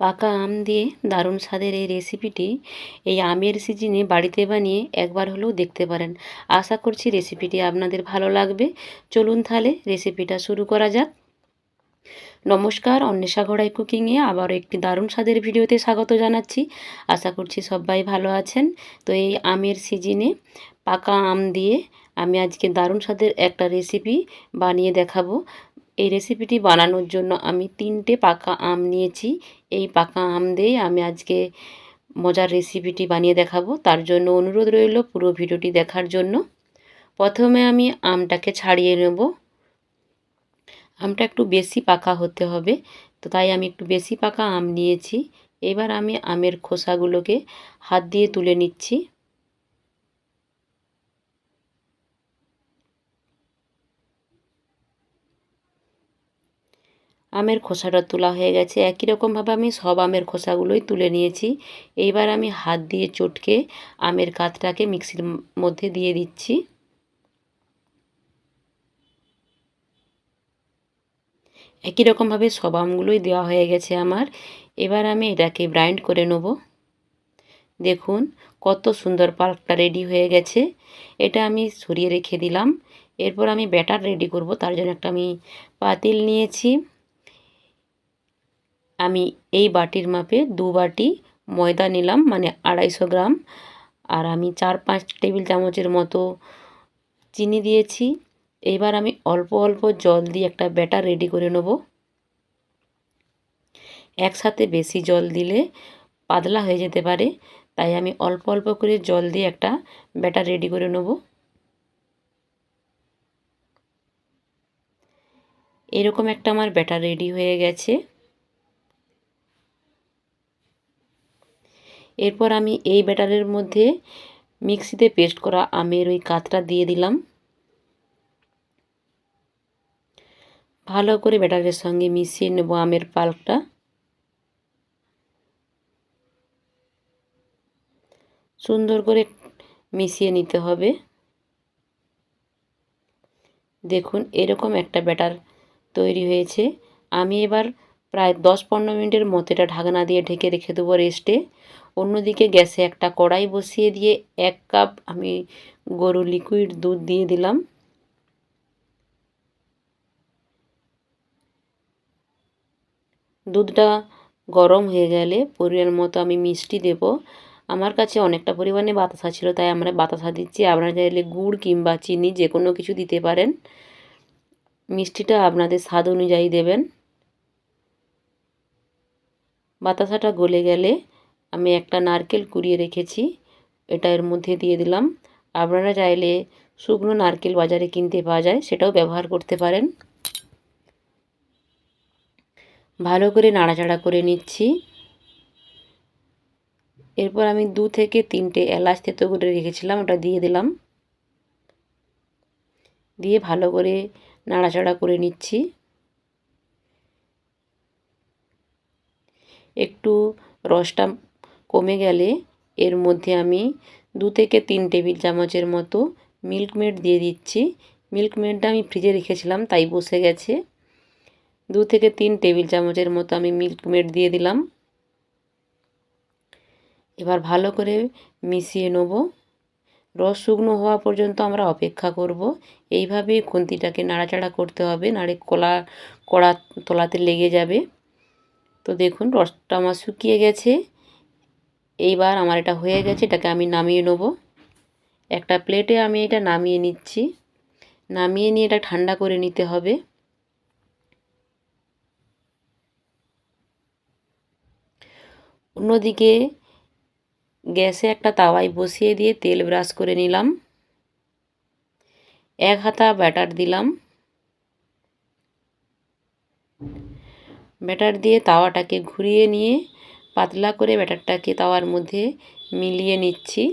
পাকা আম দিয়ে দারুণ স্বাদের এই রেসিপিটি এই আমের সিজনে বাড়িতে বানিয়ে একবার হলেও দেখতে পারেন। আশা করছি রেসিপিটি আপনাদের ভালো লাগবে। চলুন তাহলে রেসিপিটা শুরু করা যাক। নমস্কার, অন্বেষা ঘোড়াই কুকিংয়ে আবারও একটি দারুণ স্বাদের ভিডিওতে স্বাগত জানাচ্ছি। আশা করছি সবাই ভালো আছেন। তো এই আমের সিজনে পাকা আম দিয়ে আমি আজকে দারুণ স্বাদের একটা রেসিপি বানিয়ে দেখাবো। এই রেসিপিটি বানানোর জন্য আমি তিনটে পাকা আম নিয়েছি। এই পাকা আম দিয়ে আমি আজকে মজার রেসিপিটি বানিয়ে দেখাবো। তার জন্য অনুরোধ রইল পুরো ভিডিওটি দেখার জন্য। প্রথমে আমি আমটাকে ছাড়িয়ে নেব। আমটা একটু বেশি পাকা হতে হবে, তো তাই আমি একটু বেশি পাকা আম নিয়েছি। এবার আমি আমের খোসাগুলোকে হাত দিয়ে তুলে নিচ্ছি। আমের খোসাটা তোলা হয়ে গেছে। একই রকমভাবে আমি সব আমের খোসাগুলোই তুলে নিয়েছি। এইবার আমি হাত দিয়ে চটকে আমের কাতটাকে মিক্সির মধ্যে দিয়ে দিচ্ছি। একই রকমভাবে সব আমগুলোই দেওয়া হয়ে গেছে আমার। এবার আমি এটাকে ব্রাইন্ড করে নেব। দেখুন, কত সুন্দর পাল্পটা রেডি হয়ে গেছে। এটা আমি সরিয়ে রেখে দিলাম। এরপর আমি ব্যাটার রেডি করব। তার জন্য একটা আমি পাতিল নিয়েছি। আমি এই বাটির মাপে দু বাটি ময়দা নিলাম মানে আড়াইশো গ্রাম। আর আমি চার পাঁচ টেবিল চামচের মতো চিনি দিয়েছি। এবার আমি অল্প অল্প জল দিয়ে একটা ব্যাটার রেডি করে নেব। একসাথে বেশি জল দিলে পাতলা হয়ে যেতে পারে, তাই আমি অল্প অল্প করে জল দিয়ে একটা ব্যাটার রেডি করে নেব। এরকম একটা আমার ব্যাটার রেডি হয়ে গেছে। এরপর আমি এই ব্যাটারের মধ্যে মিক্সিতে পেস্ট করা আমের ওই কাতটা দিয়ে দিলাম। ভালো করে ব্যাটারের সঙ্গে মিশিয়ে নেব আমের পাল্কটা সুন্দর করে মিশিয়ে নিতে হবে। দেখুন, এরকম একটা ব্যাটার তৈরি হয়েছে। আমি এবার প্রায় দশ পনেরো মিনিটের মতো এটা ঢাকনা দিয়ে ঢেকে রেখে দেবো রেস্টে। অন্যদিকে গ্যাসে একটা কড়াই বসিয়ে দিয়ে এক কাপ আমি গরু লিকুইড দুধ দিয়ে দিলাম। দুধটা গরম হয়ে গেলে পরিমাণ মতো আমি মিষ্টি দেব। আমার কাছে অনেকটা পরিমাণে বাতাসা ছিল, তাই আমরা বাতাসা দিচ্ছি। আপনারা চাইলে গুড় কিংবা চিনি যে কোনো কিছু দিতে পারেন। মিষ্টিটা আপনাদের স্বাদ অনুযায়ী দেবেন। বাতাসাটা গলে গেলে আমি একটা নারকেল কুড়িয়ে রেখেছি, এটা এর মধ্যে দিয়ে দিলাম। আপনারা চাইলে শুকনো নারকেল বাজারে কিনতে পাওয়া যায়, সেটাও ব্যবহার করতে পারেন। ভালো করে নাড়াচাড়া করে নিচ্ছি। এরপর আমি দু থেকে তিনটে এলাচ তেতো করে রেখেছিলাম, ওটা দিয়ে দিলাম। দিয়ে ভালো করে নাড়াচাড়া করে নিচ্ছি। একটু রসটা কমে গেলে এর মধ্যে আমি দু থেকে তিন টেবিল চামচের মতো মিল্ক মেড দিয়ে দিচ্ছি। মিল্ক মেডটা আমি ফ্রিজে রেখেছিলাম, তাই বসে গেছে। দু থেকে তিন টেবিল চামচের মতো আমি মিল্ক মেড দিয়ে দিলাম। এবার ভালো করে মিশিয়ে নেব। রস শুকনো হওয়া পর্যন্ত আমরা অপেক্ষা করব। এইভাবেই খুন্তিটাকে নাড়াচাড়া করতে হবে নাড়ে কলা, কড়া তোলাতে লেগে যাবে। তো দেখুন, রসটা আমার শুকিয়ে গেছে। এইবার আমার এটা হয়ে গেছে, এটাকে আমি নামিয়ে নেব। একটা প্লেটে আমি এটা নামিয়ে নিচ্ছি। নামিয়ে নিয়ে এটা ঠান্ডা করে নিতে হবে। অন্যদিকে গ্যাসে একটা তাওয়ায় বসিয়ে দিয়ে তেল ব্রাশ করে নিলাম। এক হাতা ব্যাটার দিলাম। ব্যাটার দিয়ে তাওয়াটাকে ঘুরিয়ে নিয়ে পাতলা করে ব্যাটারটাকে তাওয়ার মধ্যে মিলিয়ে নিচ্ছি।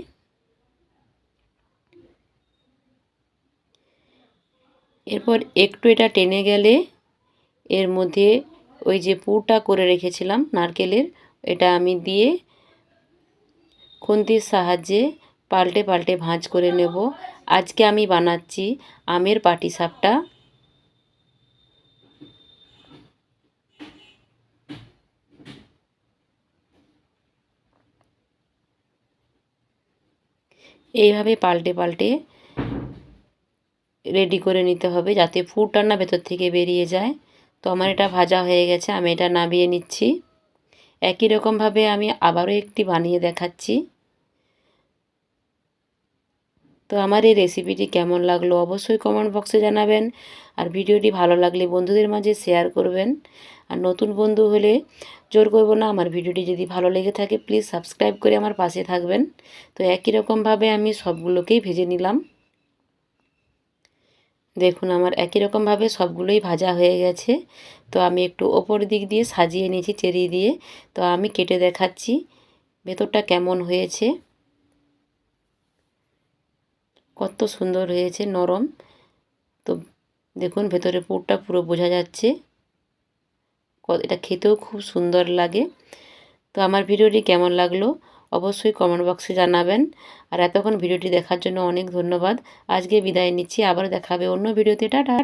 এরপর একটু এটা টেনে গেলে এর মধ্যে ওই যে পুরটা করে রেখেছিলাম নারকেলের, এটা আমি দিয়ে খুন্তির সাহায্যে পাল্টে পাল্টে ভাঁজ করে নেব। আজকে আমি বানাচ্ছি আমের পাটিসাপটা। এইভাবে পাল্টে পাল্টে রেডি করে নিতে হবে যাতে ফুটটা না ভেতর থেকে বেরিয়ে যায়। তো আমার এটা ভাজা হয়ে গেছে, আমি এটা নামিয়ে নিচ্ছি। একই রকমভাবে আমি আবারও একটি বানিয়ে দেখাচ্ছি। তো আমার এই রেসিপিটি কেমন লাগল অবশ্যই কমেন্ট বক্সে জানাবেন। আর ভিডিওটি ভালো লাগলে বন্ধুদের মাঝে শেয়ার করবেন। আর নতুন বন্ধু হলে জোর করব না, আমার ভিডিওটি যদি ভালো লেগে থাকে প্লিজ সাবস্ক্রাইব করে আমার পাশে থাকবেন। তো একই রকমভাবে আমি সবগুলোকেই ভেজে নিলাম। দেখুন আমার একই রকমভাবে সবগুলোই ভাজা হয়ে গেছে। তো আমি একটু ওপর দিক দিয়ে সাজিয়ে নিয়েছি চেরি দিয়ে। তো আমি কেটে দেখাচ্ছি ভেতরটা কেমন হয়েছে। কত সুন্দর হয়েছে, নরম। তো দেখুন ভেতরে পুরটা পুরো বোঝা যাচ্ছে। এটা খেতেও খুব সুন্দর লাগে। তো আমার ভিডিওটি কেমন লাগল অবশ্যই কমেন্ট বক্সে জানাবেন। আর এতক্ষণ ভিডিওটি দেখার জন্য অনেক ধন্যবাদ। আজকে বিদায় নিচ্ছি, আবার দেখাবে অন্য ভিডিওতে। টাটা!